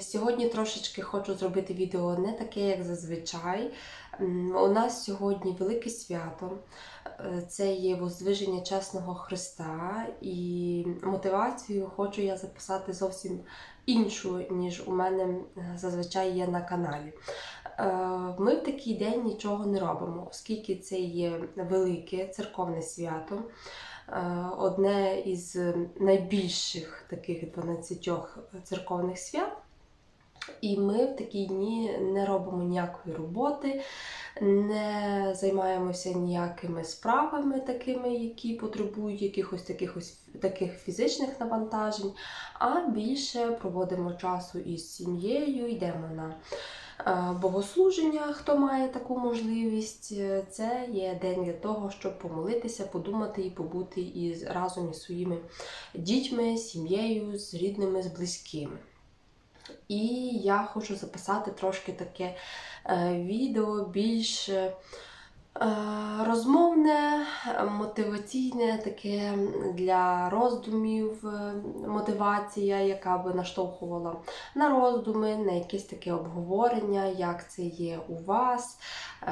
сьогодні трошечки хочу зробити відео не таке, як зазвичай. У нас сьогодні велике свято. Е, Це є воздвиження чесного Христа, і мотивацію хочу я записати зовсім іншу, ніж у мене е, зазвичай є на каналі. Е, Ми в такий день нічого не робимо, оскільки це є велике церковне свято. Одне із найбільших таких 12 церковних свят. І ми в такі дні не робимо ніякої роботи, не займаємося ніякими справами, такими, які потребують якихось таких, ось, таких фізичних навантажень, а більше проводимо часу із сім'єю, йдемо на е, богослуження, хто має таку можливість. Е, Це є день для того, щоб помолитися, подумати і побути із, разом із своїми дітьми, сім'єю, з рідними, з близькими. І я хочу записати трошки таке е, відео більш е, розмовне, мотиваційне, таке для роздумів, е, мотивація, яка би наштовхувала на роздуми, на якесь таке обговорення, як це є у вас,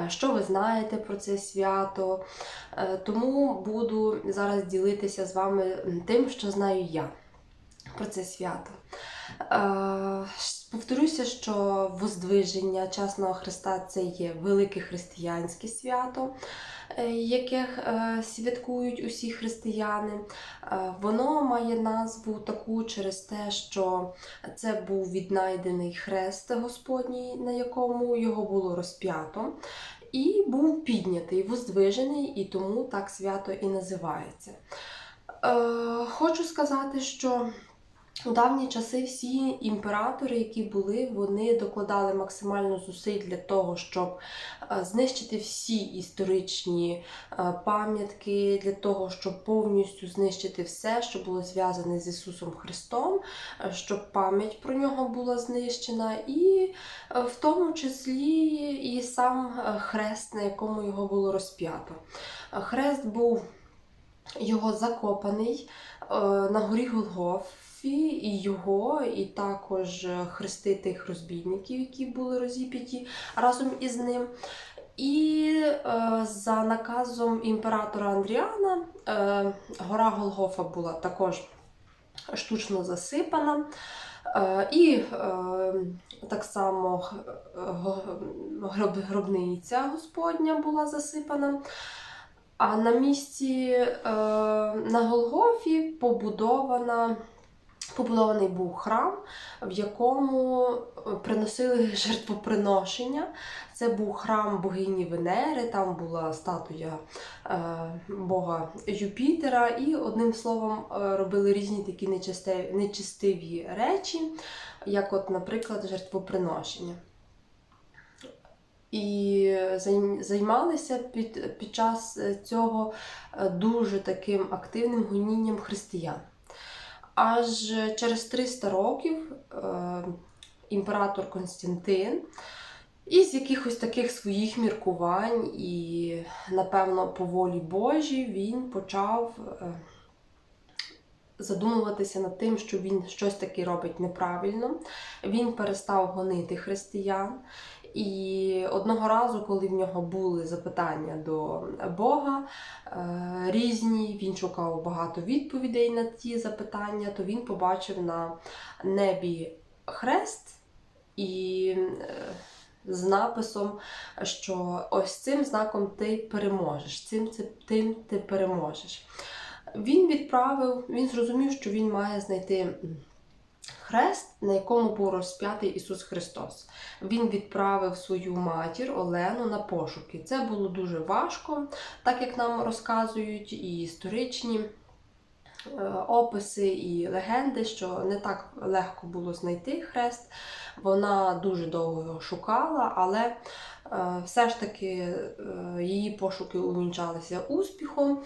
що ви знаєте про це свято. Тому буду зараз ділитися з вами тим, що знаю я про це свято. Е, Повторюся, що Воздвиження Чесного Христа це є велике християнське свято, е, яке святкують усі християни. Е, Воно має назву таку через те, що це був віднайдений хрест Господній, на якому його було розп'ято, і був піднятий, воздвижений, і тому так свято і називається. Хочу сказати, що у давні часи всі імператори, які були, вони докладали максимально зусиль для того, щоб е, знищити всі історичні е, пам'ятки, для того, щоб повністю знищити все, що було зв'язане з Ісусом Христом, е, щоб пам'ять про нього була знищена, і в тому числі і сам хрест, на якому його було розп'ято. Хрест був його закопаний на горі Голгоф. І його, і також хрести тих розбійників, які були розіп'яті разом із ним. І е, за наказом імператора Андріана е, гора Голгофа була також штучно засипана. Е, і е, так само гроб, гробниця Господня була засипана. А на місці е, на Голгофі побудована, побудований був храм, в якому приносили жертвоприношення. Це був храм богині Венери, там була статуя е, Бога Юпітера, і одним словом е, робили різні такі нечистиві, нечистиві речі, як, от, наприклад, жертвоприношення. І займалися під, під час цього е, дуже таким активним гонінням християн. Аж через 300 років е, імператор Константин із якихось таких своїх міркувань і, напевно, по волі Божій він почав е, задумуватися над тим, що він щось таке робить неправильно. Він перестав гонити християн. І одного разу, коли в нього були запитання до Бога е, різні, він шукав багато відповідей на ті запитання, то він побачив на небі хрест і е, з написом, що ось цим знаком ти переможеш, цим, тим ти переможеш. Він відправив, він зрозумів, що він має знайти хрест, на якому був розп'ятий Ісус Христос. Він відправив свою матір Олену на пошуки. Це було дуже важко, так як нам розказують і історичні е, описи, і легенди, що не так легко було знайти хрест. Вона дуже довго його шукала, але е, все ж таки е, її пошуки увінчалися успіхом.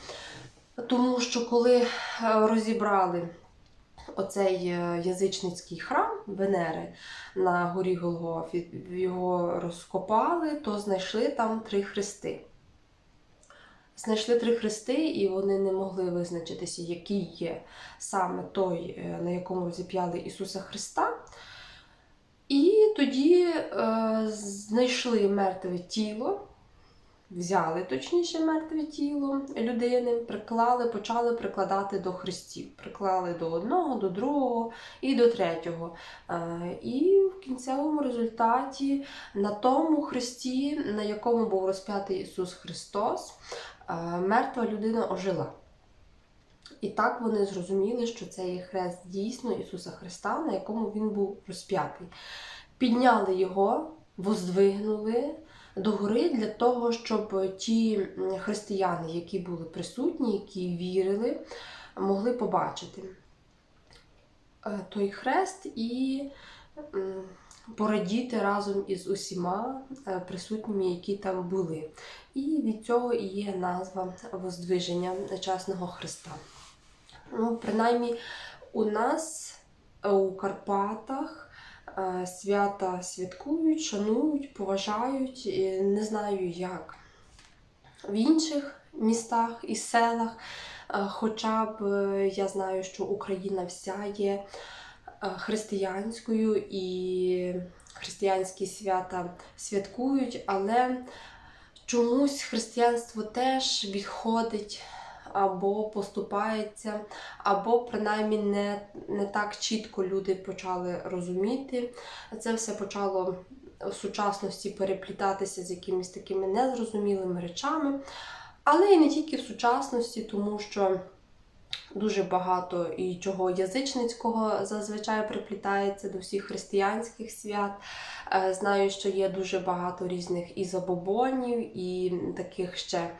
Тому що коли розібрали оцей е, язичницький храм Венери на горі Голгофі, його розкопали, то знайшли там три хрести. Знайшли три хрести, і вони не могли визначитися, який є саме той, е, на якому розіп'яли Ісуса Христа. І тоді е, знайшли мертве тіло, взяли точніше мертве тіло людини, приклали, почали прикладати до хрестів. Приклали до одного, до другого і до третього. Е, і в кінцевому результаті на тому хресті, на якому був розп'ятий Ісус Христос, е, мертва людина ожила. І так вони зрозуміли, що це є хрест дійсно Ісуса Христа, на якому Він був розп'ятий. Підняли його, воздвигнули догори для того, щоб ті християни, які були присутні, які вірили, могли побачити е, той хрест і порадіти разом із усіма е, присутніми, які там були. І від цього і є назва Воздвиження Нечесного Христа. Ну, принаймні, у нас е, у Карпатах свята святкують, шанують, поважають. І Не знаю, як в інших містах і селах. Е, Хоча б е, я знаю, що Україна вся є е, християнською і християнські свята святкують, але чомусь християнство теж відходить або поступається, або принаймні не, не так чітко люди почали розуміти. Це все почало в сучасності переплітатися з якимись такими незрозумілими речами. Але і не тільки в сучасності, тому що дуже багато і чого язичницького зазвичай приплітається до всіх християнських свят. Е, Знаю, що є дуже багато різних і забобонів, і таких ще е,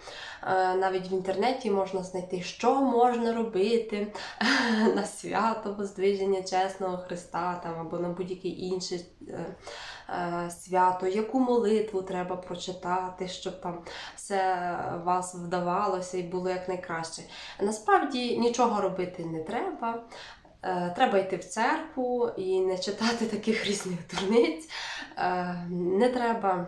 навіть в інтернеті можна знайти, що можна робити на свято Воздвиження Чесного Христа там, або на будь-яке інше е, е, свято, яку молитву треба прочитати, щоб там все вас вдавалося і було якнайкраще. Насправді нічого робити не треба. Е, Треба йти в церкву і не читати таких різних дурниць. Е, Не треба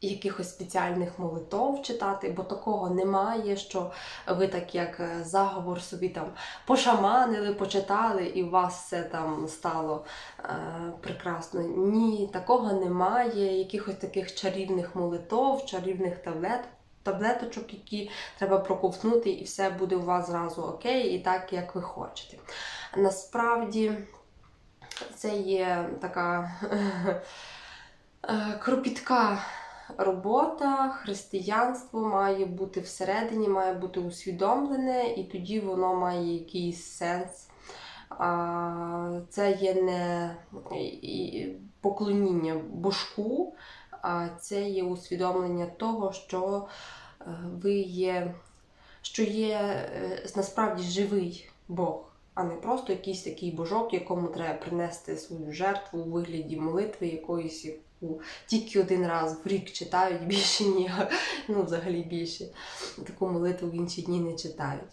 якихось спеціальних молитов читати, бо такого немає, що ви так як е, заговор собі там пошаманили, почитали, і у вас все там стало е, прекрасно. Ні, такого немає. Якихось таких чарівних молитов, чарівних таблет. Таблеточок, які треба проковтнути, і все буде у вас зразу окей, і так, як ви хочете. Насправді це є така е, кропітка робота, християнство має бути всередині, має бути усвідомлене, і тоді воно має якийсь сенс. Це є не поклоніння божку, а це є усвідомлення того, що е, ви є, що є е, насправді живий Бог, а не просто якийсь такий божок, якому треба принести свою жертву у вигляді молитви якоїсь, яку тільки один раз в рік читають, більше ні, ну взагалі більше таку молитву в інші дні не читають.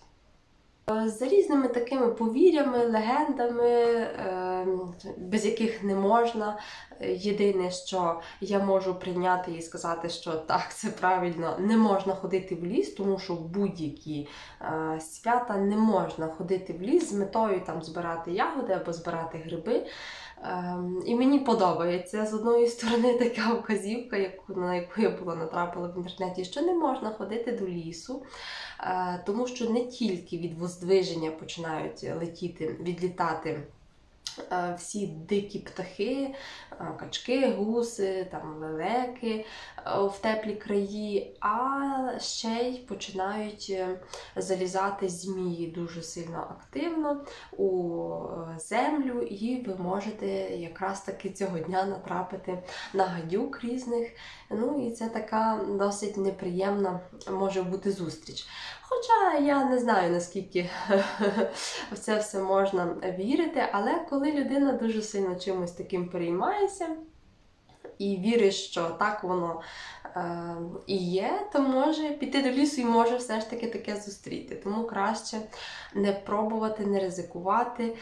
Е, За різними такими повір'ями, легендами, е, без яких не можна. Єдине, що я можу прийняти і сказати, що так, це правильно, не можна ходити в ліс, тому що будь-які е, свята не можна ходити в ліс з метою там збирати ягоди або збирати гриби. Ем, І мені подобається з одної сторони така вказівка, яку, на яку я була натрапила в інтернеті, що не можна ходити до лісу, е, тому що не тільки від воздвиження починають летіти, відлітати. Е, Всі дикі птахи, е, качки, гуси, там лелеки е, в теплі краї, а ще й починають залізати змії дуже сильно активно у землю, і ви можете якраз таки цього дня натрапити на гадюк різних. Ну і це така досить неприємна може бути зустріч. Хоча я не знаю, наскільки в це все можна вірити, але коли людина дуже сильно чимось таким переймається і вірить, що так воно е, і є, то може піти до лісу і може все ж таки таке зустріти. Тому краще не пробувати, не ризикувати. Е,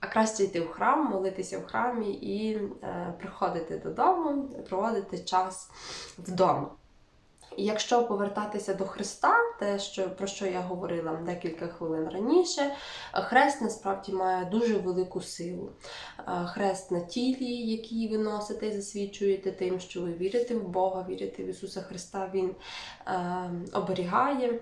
а краще йти в храм, молитися в храмі і е, приходити додому, проводити час вдома. І якщо повертатися до Христа, те, що, про що я говорила декілька хвилин раніше, хрест насправді має дуже велику силу. Е, Хрест на тілі, який ви носите засвідчуєте тим, що ви вірите в Бога, вірите в Ісуса Христа, Він е, оберігає.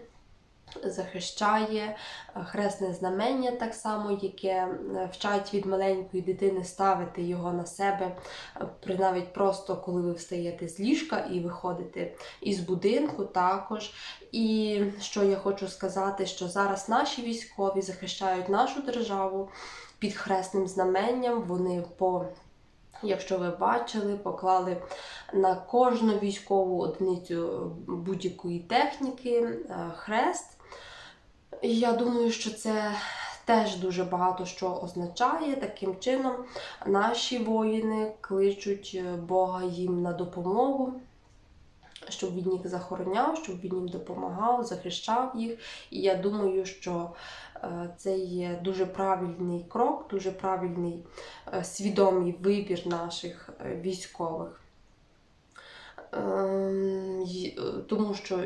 Захищає Е, хресне знамення, так само, яке е, вчать від маленької дитини ставити його на себе, е, навіть просто коли ви встаєте з ліжка і виходите із будинку також. І що я хочу сказати, що зараз наші військові захищають нашу державу під хресним знаменням. Вони по Якщо ви бачили, поклали на кожну військову одиницю будь-якої техніки хрест. Я думаю, що це теж дуже багато що означає. Таким чином, наші воїни кличуть е, Бога їм на допомогу, щоб він їх захороняв, щоб він їм допомагав, захищав їх. І я думаю, що е, це є дуже правильний крок, дуже правильний е, свідомий вибір наших військових. Ем, Тому що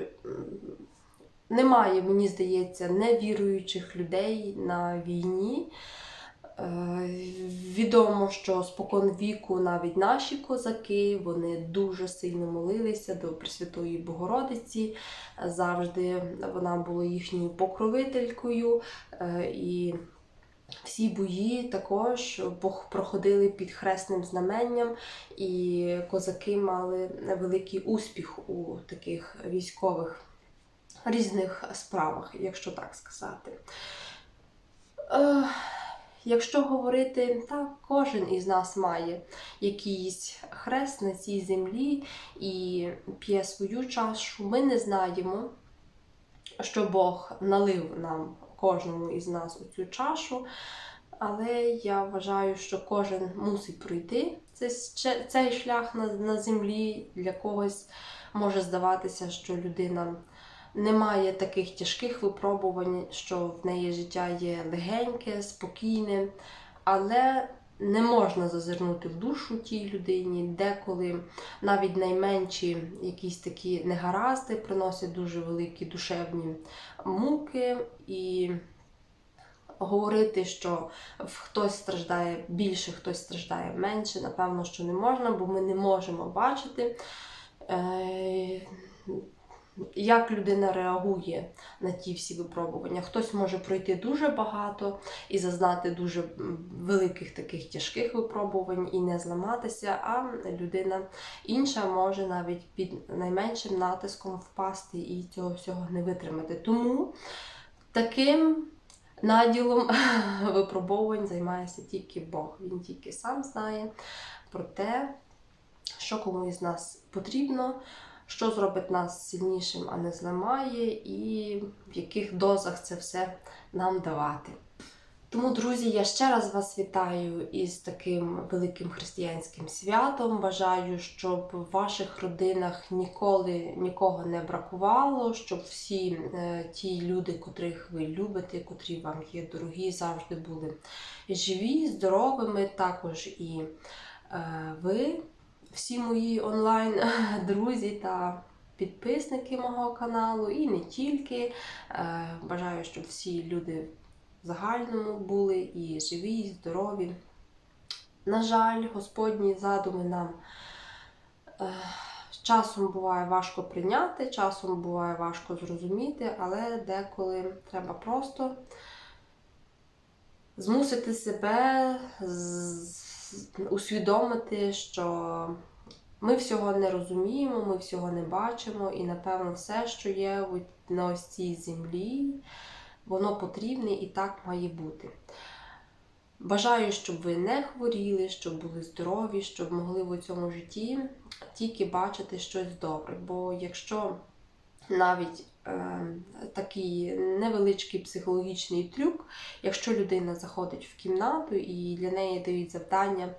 немає, мені здається, невіруючих людей на війні. Е, Відомо, що спокон віку навіть наші козаки вони дуже сильно молилися до Пресвятої Богородиці. Завжди вона була їхньою покровителькою. е, І всі бої також проходили під хресним знаменням, і козаки мали великий успіх у таких військових різних справах, якщо так сказати. Е, Якщо говорити, так, кожен із нас має якийсь хрест на цій землі і п'є свою чашу. Ми не знаємо, що Бог налив нам кожному із нас у цю чашу. Але я вважаю, що кожен мусить пройти цей, шлях на землі. Для когось може здаватися, що людина не має таких тяжких випробувань, що в неї життя є легеньке, спокійне, але не можна зазирнути в душу тій людині, деколи навіть найменші якісь такі негаразди приносять дуже великі душевні муки і. Говорити, що хтось страждає більше, хтось страждає менше, напевно, що не можна, бо ми не можемо бачити, е, як людина реагує на ті всі випробування. Хтось може пройти дуже багато і зазнати дуже великих таких тяжких випробувань і не зламатися, а людина інша може навіть під найменшим натиском впасти і цього всього не витримати. Тому таким наділом випробовувань займається тільки Бог. Він тільки сам знає про те, що комусь з нас потрібно, що зробить нас сильнішим, а не зламає, і в яких дозах це все нам давати. Тому, друзі, я ще раз вас вітаю із таким великим християнським святом. Бажаю, щоб в ваших родинах ніколи нікого не бракувало, щоб всі е, ті люди, котрих ви любите, котрі вам є дорогі, завжди були живі, здоровими. Також і е, ви, всі мої онлайн друзі та підписники мого каналу, і не тільки. Е, Бажаю, щоб всі люди в загальному були і живі, і здорові. На жаль, Господні задуми нам е, часом буває важко прийняти, часом буває важко зрозуміти, але деколи треба просто змусити себе з- усвідомити, що ми всього не розуміємо, ми всього не бачимо, і напевно все, що є на ось цій землі, воно потрібне і так має бути. Бажаю, щоб ви не хворіли, щоб були здорові, щоб могли в цьому житті тільки бачити щось добре. Бо якщо навіть е, такий невеличкий психологічний трюк, якщо людина заходить в кімнату і для неї дають завдання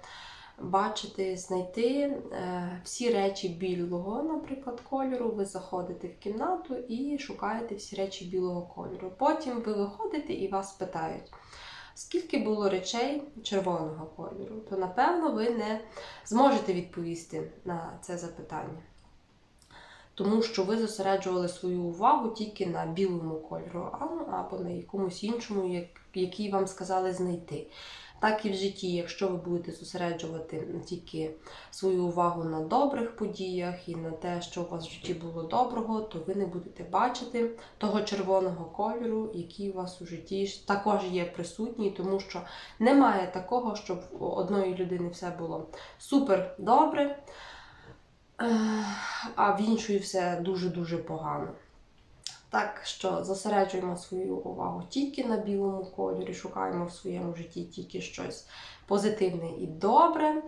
бачити, знайти е, всі речі білого, наприклад, кольору, ви заходите в кімнату і шукаєте всі речі білого кольору. Потім ви виходите і вас питають. Скільки було речей червоного кольору, то напевно ви не зможете відповісти на це запитання. Тому що ви зосереджували свою увагу тільки на білому кольору, або на якомусь іншому, який вам сказали знайти. Так і в житті, якщо ви будете зосереджувати тільки свою увагу на добрих подіях і на те, що у вас в житті було доброго, то ви не будете бачити того червоного кольору, який у вас у житті також є присутній, тому що немає такого, щоб у одної людини все було супер добре, а в іншої все дуже-дуже погано. Так що зосереджуємо свою увагу тільки на білому кольорі, шукаємо в своєму житті тільки щось позитивне і добре.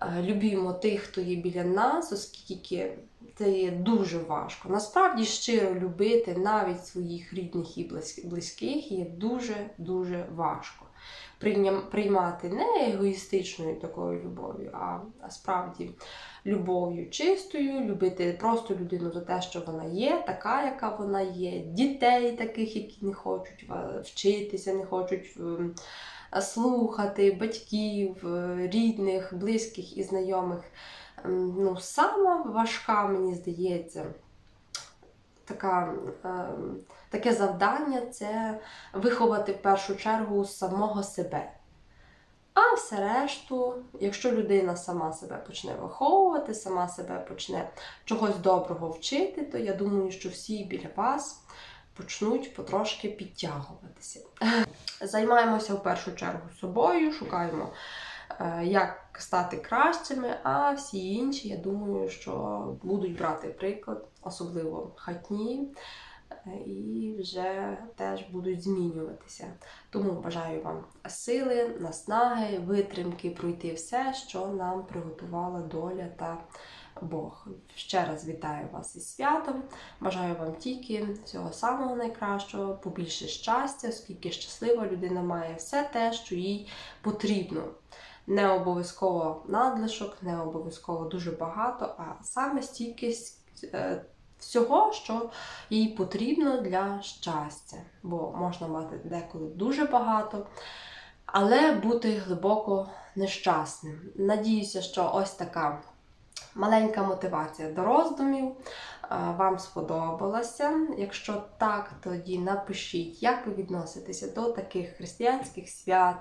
Е, Любімо тих, хто є біля нас, оскільки це є дуже важко. Насправді щиро любити навіть своїх рідних і близьких є дуже-дуже важко. Приймати не егоїстичною такою любов'ю, а, а справді любов'ю чистою, любити просто людину за те, що вона є, така, яка вона є, дітей таких, які не хочуть вчитися, не хочуть ем, слухати, батьків, е, рідних, близьких і знайомих. Ем, Ну, сама важка, мені здається, така, ем, таке завдання це виховати в першу чергу самого себе. А все решту, якщо людина сама себе почне виховувати, сама себе почне чогось доброго вчити, то я думаю, що всі біля вас почнуть потрошки підтягуватися. Займаємося в першу чергу собою, шукаємо, е, як стати кращими, а всі інші, я думаю, що будуть брати приклад, особливо хатні, е, і вже теж будуть змінюватися. Тому бажаю вам сили, наснаги, витримки пройти все, що нам приготувала доля та Бог. Ще раз вітаю вас із святом. Бажаю вам тільки всього самого найкращого, побільше щастя, оскільки щаслива людина має все те, що їй потрібно. Не обов'язково надлишок, не обов'язково дуже багато, а саме стільки е, всього, що їй потрібно для щастя. Бо можна мати деколи дуже багато, але бути глибоко нещасним. Надіюся, що ось така маленька мотивація до роздумів. е, Вам сподобалося. Якщо так, тоді напишіть, як ви відноситеся до таких християнських свят,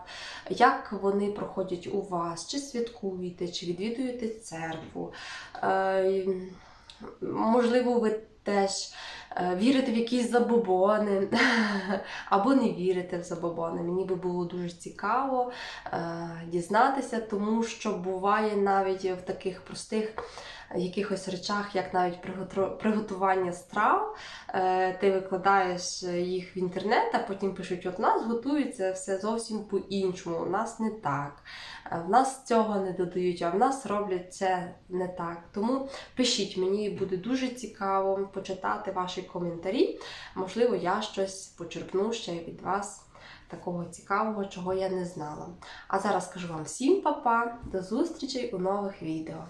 як вони проходять у вас, чи святкуєте, чи відвідуєте церкву. Е, Можливо, ви теж е, вірите в якісь забобони, або не вірите в забобони. Мені би було дуже цікаво е, дізнатися, тому що буває навіть в таких простих якихось речах, як навіть приготування страв. Е, Ти викладаєш їх в інтернет, а потім пишуть: от нас готується все зовсім по-іншому, у нас не так. Е, В нас цього не додають, а в нас роблять це не так. Тому пишіть, мені буде дуже цікаво почитати ваші коментарі. Можливо, я щось почерпну ще від вас такого цікавого, чого я не знала. А зараз кажу вам всім па-па, до зустрічей у нових відео.